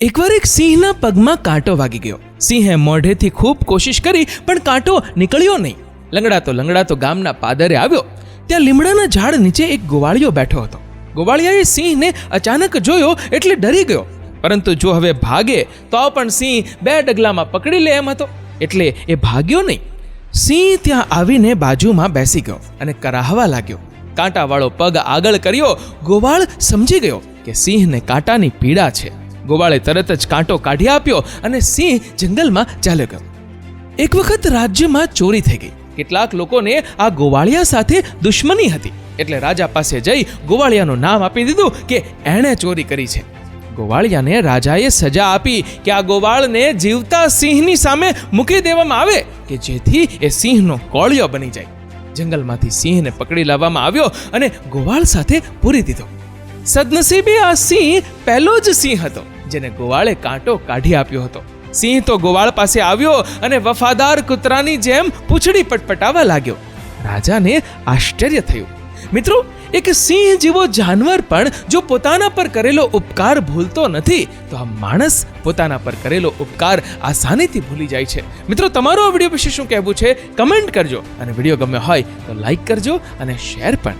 એકવાર એક સિંહના પગમાં કાંટો વાગી ગયો. સિંહે મોઢેથી ખૂબ કોશિશ કરી, પણ કાંટો નીકળ્યો નહીં. લંગડાતો લંગડાતો ગામના પાદરે આવ્યો. ત્યાં લીમડાના ઝાડ નીચે એક ગોવાળિયો બેઠો હતો. ગોવાળિયાએ સિંહને અચાનક જોયો એટલે ડરી ગયો. પરંતુ જો હવે ભાગે, તો પણ સિંહ બે ડગલામાં પકડી લે એમ હતો. એટલે એ ભાગ્યો નહીં. સિંહ ત્યાં આવીને બાજુમાં બેસી ગયો અને કરાહવા લાગ્યો. કાંટાવાળો પગ આગળ કર્યો. ગોવાળ સમજી ગયો કે સિંહને કાંટાની પીડા છે. ગોવાળે તરત જ કાંટો કાઢી આપ્યો અને સિંહ જંગલમાં ચાલ્યો ગયો. એક વખત રાજ્યમાં ચોરી થઈ ગઈ. કેટલાક લોકોને આ ગોવાળિયા સાથે દુશ્મની હતી. એટલે રાજા પાસે જઈ ગોવાળિયાનું નામ આપી દીધું કે એણે ચોરી કરી છે. ગોવાળિયાને રાજાએ સજા આપી કે આ ગોવાળને જીવતા સિંહની સામે મૂકી દેવામાં આવે કે જેથી એ સિંહનો કોળિયો બની જાય. જંગલમાંથી સિંહને પકડી લાવવામાં આવ્યો અને ગોવાળ સાથે પૂરી દીધો. સદનસીબે આ સિંહ પહેલો જ સિંહ હતો, જેને ગોવાળે કાંટો કાઢી આપ્યો હતો. સિંહ તો ગોવાળ પાસે આવ્યો અને વફાદાર કૂતરાની જેમ પૂંછડી પટપટાવા લાગ્યો. રાજાને આશ્ચર્ય થયું. મિત્રો, એક સિંહ જેવો જાનવર પણ જો પોતાના પર કરેલો ઉપકાર ભૂલતો નથી, તો આ માણસ પોતાના પર કરેલો ઉપકાર આસાનીથી ભૂલી જાય છે. મિત્રો, તમારો આ વીડિયો વિશે શું કહેવું છે? કમેન્ટ કરજો. અને વીડિયો ગમ્યો હોય તો લાઈક કરજો અને શેર પણ.